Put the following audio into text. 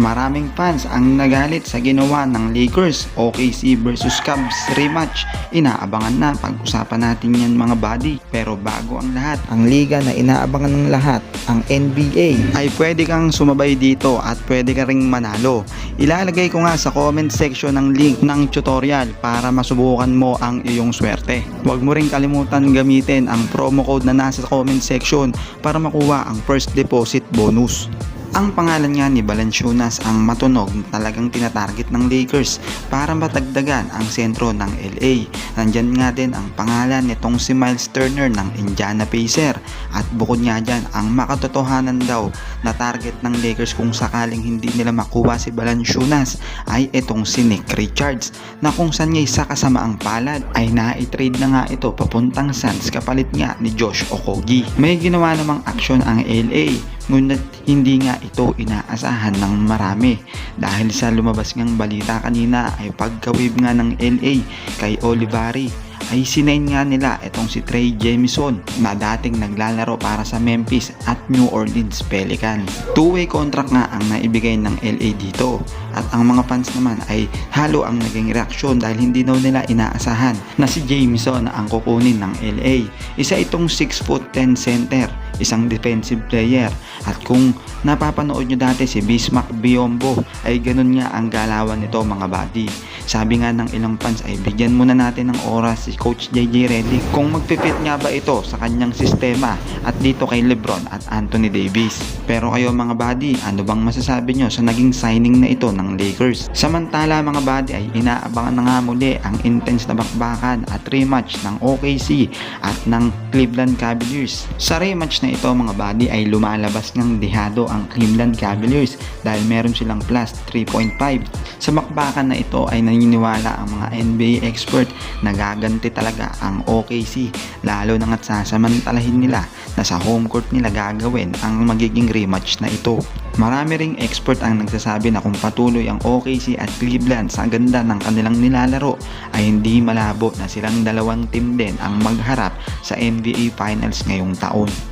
Maraming fans ang nagalit sa ginawa ng Lakers OKC versus Cavs rematch. Inaabangan na pag-usapan natin yan mga buddy. Pero bago ang lahat, ang liga na inaabangan ng lahat, ang NBA, ay pwede kang sumabay dito at pwede ka ring manalo. Ilalagay ko nga sa comment section ng link ng tutorial para masubukan mo ang iyong swerte. Huwag mo ring kalimutan gamitin ang promo code na nasa comment section para makuha ang first deposit bonus. Ang pangalan nga ni Valanciunas ang matunog na talagang tinatarget ng Lakers para matagdagan ang sentro ng LA. Nandyan nga din ang pangalan nitong si Miles Turner ng Indiana Pacer at bukod nga dyan ang makatotohanan daw na target ng Lakers kung sakaling hindi nila makuha si Valanciunas ay itong si Nick Richards na kung saan niya sa kasamaang palad ay na-trade na nga ito papuntang Suns kapalit nga ni Josh Okogie. May ginawa namang aksyon ang LA ngunit hindi nga ito inaasahan ng marami dahil sa lumabas ngang balita kanina ay pagkawib nga ng LA kay Olivari ay sinain nga nila itong si Trey Jemison na dating naglalaro para sa Memphis at New Orleans Pelicans. Two-way contract nga ang naibigay ng LA dito at ang mga fans naman ay halo ang naging reaksyon dahil hindi daw nila inaasahan na si Jameson ang kukunin ng LA. Isa itong 6 foot 10 center, isang defensive player at kung napapanood nyo dati si Bismack Biombo ay ganun nga ang galawan nito mga buddy. Sabi nga ng ilang fans ay bigyan muna natin ng oras si Coach JJ Redick kung magpipit nga ba ito sa kanyang sistema at dito kay Lebron at Anthony Davis. Pero kayo mga buddy, ano bang masasabi nyo sa naging signing na ito ng Lakers? Samantala mga buddy ay inaabangan na nga muli ang intense na bakbakan at rematch ng OKC at ng Cleveland Cavaliers. Sa rematch na ito mga buddy ay lumalabas ng dehado ang Cleveland Cavaliers dahil meron silang plus 3.5. Sa bakbakan na ito ay naniniwala ang mga NBA expert na gaganti talaga ang OKC lalo na nga't sasamantalahin nila na sa home court nila gagawin ang magiging rematch na ito. Marami ring expert ang nagsasabi na kung patuloy ang OKC at Cleveland sa ganda ng kanilang nilalaro ay hindi malabo na silang dalawang team din ang magharap sa NBA Finals ngayong taon.